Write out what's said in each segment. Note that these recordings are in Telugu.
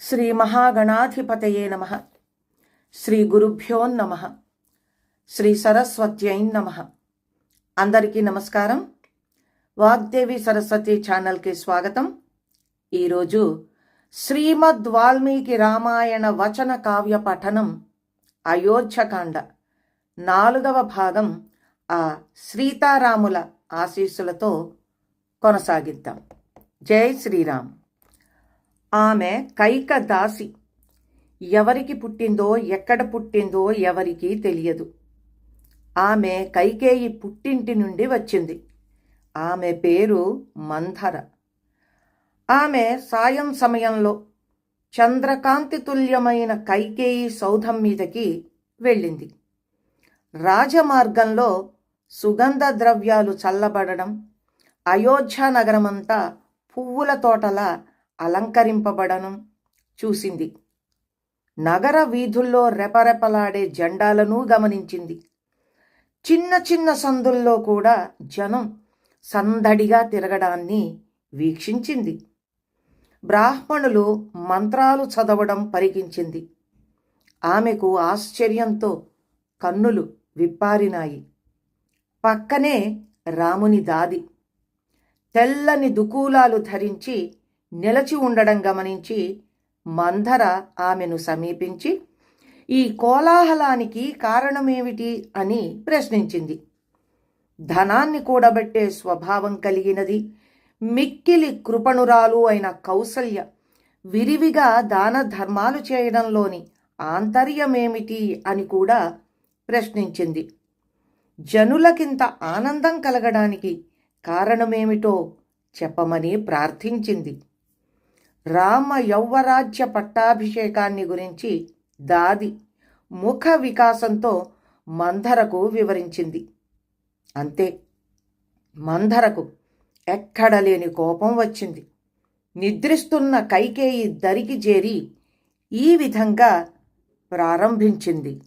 శ్రీ మహాగణాధిపతయే నమ. శ్రీ గురుభ్యో నమ. శ్రీ సరస్వత్యై నమ. అందరికీ నమస్కారం. వాగ్దేవి సరస్వతి ఛానల్కి స్వాగతం. ఈరోజు శ్రీమద్ వాల్మీకి రామాయణ వచన కావ్య పఠనం అయోధ్యకాండ నాలుగవ భాగం ఆ సీతారాముల ఆశీస్సులతో కొనసాగిద్దాం. జై శ్రీరామ్. ఆమె కైక దాసి ఎవరికి పుట్టిందో ఎక్కడ పుట్టిందో ఎవరికీ తెలియదు. ఆమె కైకేయి పుట్టింటి నుండి వచ్చింది. ఆమె పేరు మంధర. ఆమె సాయం సమయంలో చంద్రకాంతి తుల్యమైన కైకేయి సౌధం మీదకి వెళ్ళింది. రాజమార్గంలో సుగంధ ద్రవ్యాలు చల్లబడడం అయోధ్య నగరమంతా పువ్వుల తోటలా అలంకరింపబడడం చూసింది. నగర వీధుల్లో రెపరెపలాడే జెండాలను గమనించింది. చిన్న చిన్న సందుల్లో కూడా జనం సందడిగా తిరగడాన్ని వీక్షించింది. బ్రాహ్మణులు మంత్రాలు చదవడం పరిగించింది ఆమెకు ఆశ్చర్యంతో కన్నులు విప్పారినాయి. పక్కనే రాముని దాది. తెల్లని దుకూలాలు ధరించి నిలచి ఉండడం గమనించి మంధర ఆమెను సమీపించి ఈ కోలాహలానికి కారణమేమిటి అని ప్రశ్నించింది. ధనాన్ని కూడబెట్టే స్వభావం కలిగినది మిక్కిలి కృపణురాలు అయిన కౌసల్య విరివిగా దాన ధర్మాలు చేయడంలోని ఆంతర్యమేమిటి అని కూడా ప్రశ్నించింది. జనులకింత ఆనందం కలగడానికి కారణమేమిటో చెప్పమని ప్రార్థించింది. రామ యౌవరాజ్య పట్టాభిషేకాన్ని గురించి దాది ముఖ వికాసంతో మంధరకు వివరించింది. అంతే మంధరకు ఎక్కడలేని కోపం వచ్చింది. నిద్రిస్తున్న కైకేయి దరికి చేరి ఈ విధంగా ప్రారంభించింది.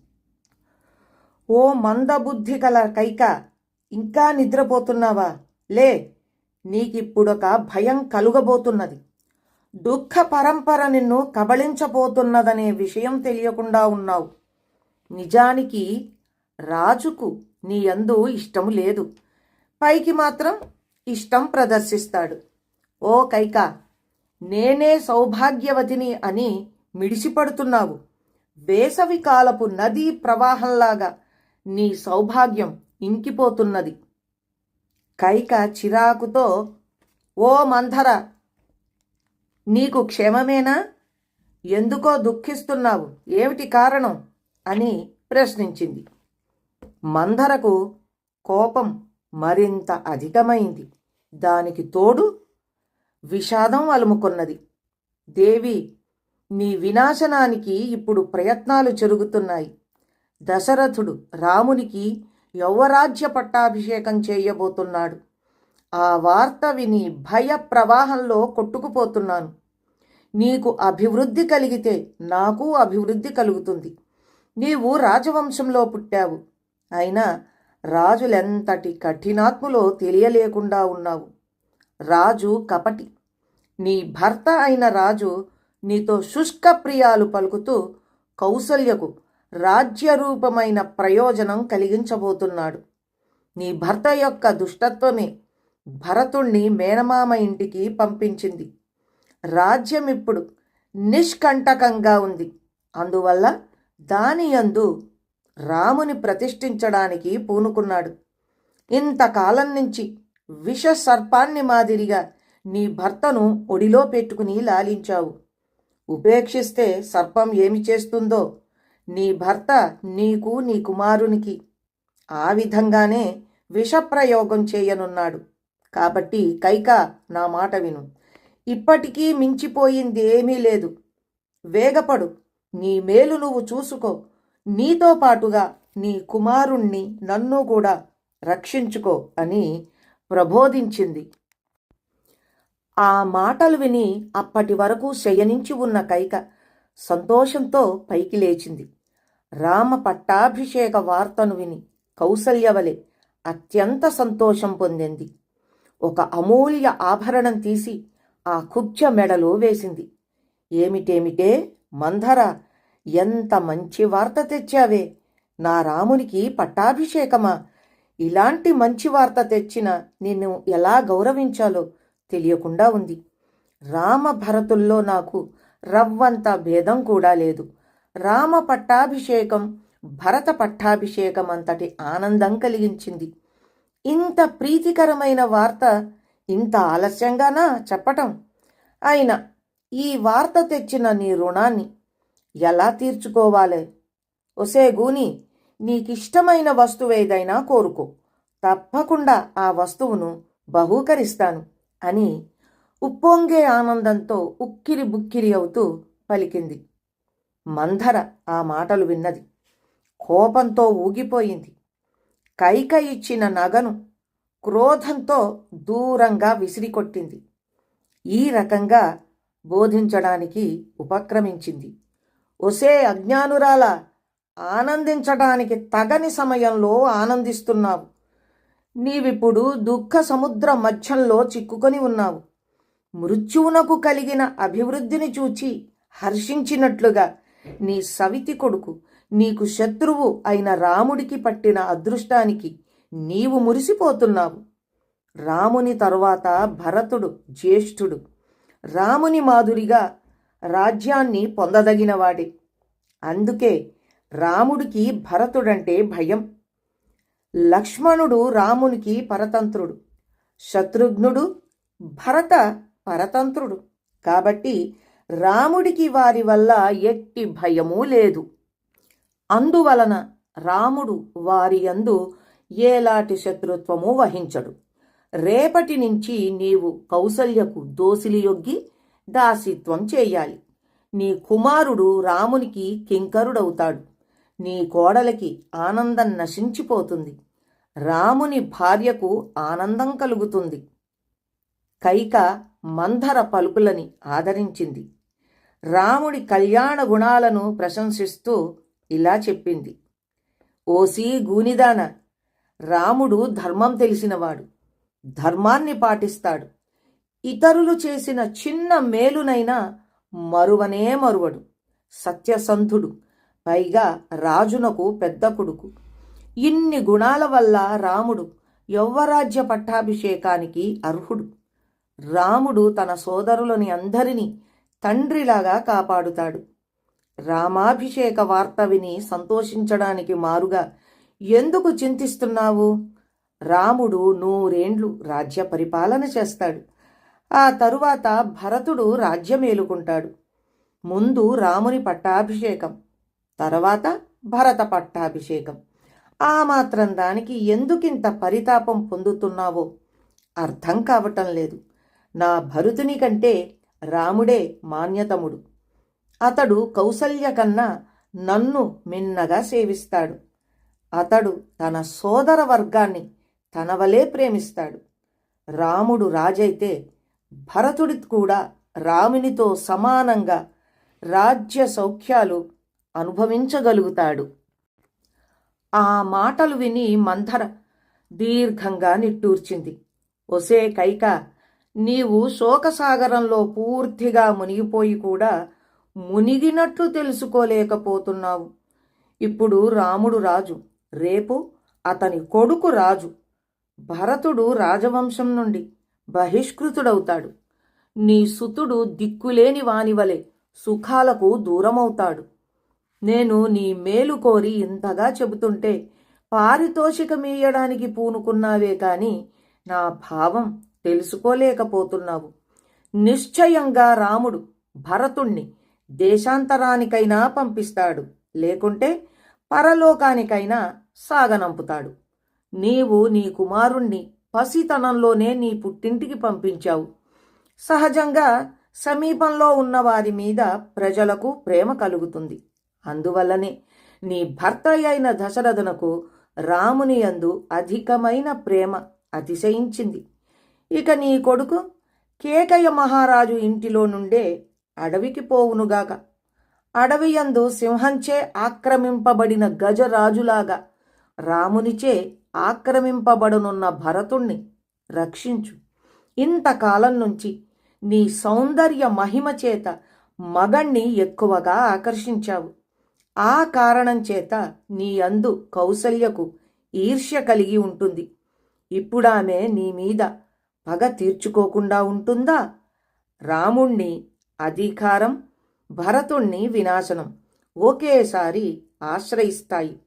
ఓ మందబుద్ధి కల కైక ఇంకా నిద్రపోతున్నావా? లే నీకిప్పుడొక భయం కలుగబోతున్నది. దుఃఖ పరంపర నిన్ను కబళించబోతున్నదనే విషయం తెలియకుండా ఉన్నావు. నిజానికి రాజుకు నీ అందు ఇష్టం లేదు. పైకి మాత్రం ఇష్టం ప్రదర్శిస్తాడు. ఓ కైక నేనే సౌభాగ్యవతిని అని మిడిసిపడుతున్నావు. వేసవి కాలపు నదీ ప్రవాహంలాగా నీ సౌభాగ్యం ఇంకిపోతున్నది. కైక చిరాకుతో ఓ మంధర నీకు క్షేమమేనా? ఎందుకో దుఃఖిస్తున్నావు? ఏమిటి కారణం? అని ప్రశ్నించింది. మందరకు కోపం మరింత అధికమైంది. దానికి తోడు విషాదం అలుముకున్నది. దేవి నీ వినాశనానికి ఇప్పుడు ప్రయత్నాలు జరుగుతున్నాయి. దశరథుడు రామునికి యౌవరాజ్య పట్టాభిషేకం చేయబోతున్నాడు. ఆ వార్త విని భయ ప్రవాహంలో కొట్టుకుపోతున్నాను. నీకు అభివృద్ధి కలిగితే నాకు అభివృద్ధి కలుగుతుంది. నీవు రాజవంశంలో పుట్టావు. అయినా రాజులెంతటి కఠినాత్ములో తెలియలేకుండా ఉన్నావు. రాజు కపటి. నీ భర్త అయిన రాజు నీతో శుష్క ప్రియాలు పలుకుతూ కౌసల్యకు రాజ్యరూపమైన ప్రయోజనం కలిగించబోతున్నాడు. నీ భర్త యొక్క దుష్టత్వమే భరతుణ్ణి మేనమామ ఇంటికి పంపించింది. రాజ్యం ఇప్పుడు నిష్కంటకంగా ఉంది. అందువల్ల దాని యందు రాముని ప్రతిష్ఠించడానికి పూనుకున్నాడు. ఇంతకాలం నుంచి విష సర్పాన్ని మాదిరిగా నీ భర్తను ఒడిలో పెట్టుకుని లాలించావు. ఉపేక్షిస్తే సర్పం ఏమి చేస్తుందో నీ భర్త నీకు నీ కుమారునికి ఆ విధంగానే విషప్రయోగం చేయనున్నాడు. కాబట్టి కైక నా మాట విను. ఇప్పటికీ మించిపోయింది ఏమీ లేదు. వేగపడు. నీ మేలు నువ్వు చూసుకో. నీతో పాటుగా నీ కుమారుణ్ణి నన్ను కూడా రక్షించుకో అని ప్రబోధించింది. ఆ మాటలు విని అప్పటి వరకు శయనించి ఉన్న కైక సంతోషంతో పైకి లేచింది. రామ పట్టాభిషేక వార్తను విని కౌసల్యవలె అత్యంత సంతోషం పొందింది. ఒక అమూల్య ఆభరణం తీసి ఆ కుబ్జ మెడలో వేసింది. ఏమిటేమిటే? మంధర ఎంత మంచి వార్త తెచ్చావే. నా రామునికి పట్టాభిషేకమా? ఇలాంటి మంచి వార్త తెచ్చిన నిన్ను ఎలా గౌరవించాలో తెలియకుండా ఉంది. రామ భరతుల్లో నాకు రవ్వంత భేదం కూడా లేదు. రామ పట్టాభిషేకం భరత పట్టాభిషేకం అంతటి ఆనందం కలిగించింది. ఇంత ప్రీతికరమైన వార్త ఇంత ఆలస్యంగానా చెప్పటం? అయినా ఈ వార్త తెచ్చిన నీ రుణాన్ని ఎలా తీర్చుకోవాలి? ఒసే గూని నీకిష్టమైన వస్తువేదైనా కోరుకో. తప్పకుండా ఆ వస్తువును బహూకరిస్తాను అని ఉప్పొంగే ఆనందంతో ఉక్కిరి బుక్కిరి అవుతూ పలికింది. మంధర ఆ మాటలు విన్నది. కోపంతో ఊగిపోయింది. కైక ఇచ్చిన నగను క్రోధంతో దూరంగా విసిరికొట్టింది. ఈ రకంగా బోధించడానికి ఉపక్రమించింది. ఒసే అజ్ఞానురాల ఆనందించడానికి తగని సమయంలో ఆనందిస్తున్నావు. నీవిప్పుడు దుఃఖ సముద్ర మధ్యంలో చిక్కుకొని ఉన్నావు. మృత్యువునకు కలిగిన అభివృద్ధిని చూచి హర్షించినట్లుగా నీ సవితి కొడుకు నీకు శత్రువు అయిన రాముడికి పట్టిన అదృష్టానికి నీవు మురిసిపోతున్నావు. రాముని తరువాత భరతుడు జ్యేష్ఠుడు. రాముని మాదిరిగా రాజ్యాన్ని పొందదగినవాడే. అందుకే రాముడికి భరతుడంటే భయం. లక్ష్మణుడు రామునికి పరతంత్రుడు. శత్రుఘ్నుడు భరత పరతంత్రుడు. కాబట్టి రాముడికి వారి వల్ల ఎట్టి భయమూ లేదు. అందువలన రాముడు వారి యందు ఏలాంటి శత్రుత్వము వహించడు. రేపటి నుంచి నీవు కౌసల్యకు దోసిలియొగ్గి దాసిత్వం చేయాలి. నీ కుమారుడు రామునికి కింకరుడవుతాడు. నీ కోడలికి ఆనందం నశించిపోతుంది. రాముని భార్యకు ఆనందం కలుగుతుంది. కైక మంధర పలుకులని ఆదరించింది. రాముడి కళ్యాణ గుణాలను ప్రశంసిస్తూ ఇలా చెప్పింది. ఓసీ గూనిదాన రాముడు ధర్మం తెలిసినవాడు ధర్మాన్ని పాటిస్తాడు. ఇతరులు చేసిన చిన్న మేలునైనా మరువనే మరువడు. సత్యసంధుడు పైగా రాజునకు పెద్ద కొడుకు. ఇన్ని గుణాల వల్ల రాముడు యౌవరాజ్య పట్టాభిషేకానికి అర్హుడు. రాముడు తన సోదరులని అందరినీ తండ్రిలాగా కాపాడుతాడు. రామాభిషేక వార్త విని సంతోషించడానికి మారుగా ఎందుకు చింతిస్తున్నావు? రాముడు నూరేండ్లు రాజ్య పరిపాలన చేస్తాడు. ఆ తరువాత భరతుడు రాజ్యమేలుకుంటాడు ముందు రాముని పట్టాభిషేకం తర్వాత భరత పట్టాభిషేకం. ఆ మాత్రం దానికి ఎందుకింత పరితాపం పొందుతున్నావో అర్థం కావటం లేదు. నా భరతుని కంటే రాముడే మాన్యతముడు. అతడు కౌసల్య కన్నా నన్ను మిన్నగా సేవిస్తాడు. అతడు తన సోదర వర్గాన్ని తన వలే ప్రేమిస్తాడు. రాముడు రాజైతే భరతుడి కూడా రామునితో సమానంగా రాజ్య సౌఖ్యాలు అనుభవించగలుగుతాడు. ఆ మాటలు విని మంధర దీర్ఘంగా నిట్టూర్చింది. ఒసే కైక నీవు శోకసాగరంలో పూర్తిగా మునిగిపోయి కూడా మునిగినట్లు తెలుసుకోలేకపోతున్నావు. ఇప్పుడు రాముడు రాజు రేపు అతని కొడుకు రాజు. భరతుడు రాజవంశం నుండి బహిష్కృతుడవుతాడు. నీ సుతుడు దిక్కులేని వానివలే సుఖాలకు దూరమవుతాడు. నేను నీ మేలు కోరి ఇంతగా చెబుతుంటే పారితోషికమీయడానికి పూనుకున్నావే కాని నా భావం తెలుసుకోలేకపోతున్నావు. నిశ్చయంగా రాముడు భరతుణ్ణి దేశాంతరానికైనా పంపిస్తాడు లేకుంటే పరలోకానికైనా సాగనంపుతాడు. నీవు నీ కుమారుణ్ణి పసితనంలోనే నీ పుట్టింటికి పంపించావు. సహజంగా సమీపంలో ఉన్నవారి మీద ప్రజలకు ప్రేమ కలుగుతుంది. అందువల్లనే నీ భర్త అయిన దశరథునకు రాముని యందు అధికమైన ప్రేమ అతిశయించింది. ఇక నీ కొడుకు కేకయ్య మహారాజు ఇంటిలో నుండే అడవికి పోవునుగాక. అడవియందు సింహంచే ఆక్రమింపబడిన గజరాజులాగా రామునిచే ఆక్రమింపబడనున్న భరతుణ్ణి రక్షించు. ఇంతకాలం నుంచి నీ సౌందర్య మహిమ చేత మగణ్ణి ఎక్కువగా ఆకర్షించావు. ఆ కారణం చేత నీ అందు కౌసల్యకు ఈర్ష్య కలిగి ఉంటుంది. ఇప్పుడామె నీ మీద పగ తీర్చుకోకుండా ఉంటుందా? రాముణ్ణి అధికారం భరతుణ్ణి వినాశనం ఒకేసారి ఆశ్రయిస్తాయి.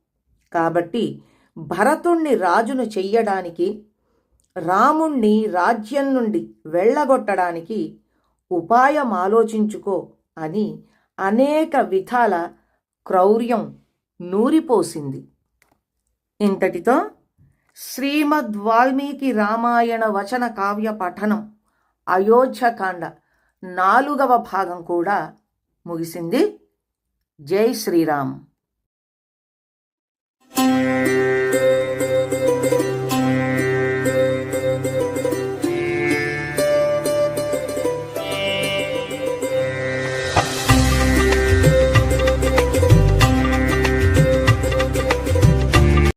కాబట్టి భరతుణ్ణి రాజును చెయ్యడానికి రాముణ్ణి రాజ్యం నుండి వెళ్ళగొట్టడానికి ఉపాయం ఆలోచించుకో అని అనేక విధాల క్రౌర్యం నూరిపోసింది. ఇంతటితో శ్రీమద్ వాల్మీకి రామాయణ వచన కావ్య పఠనం అయోధ్యకాండ నాలుగవ భాగం కూడా ముగిసింది. జై శ్రీరామ్.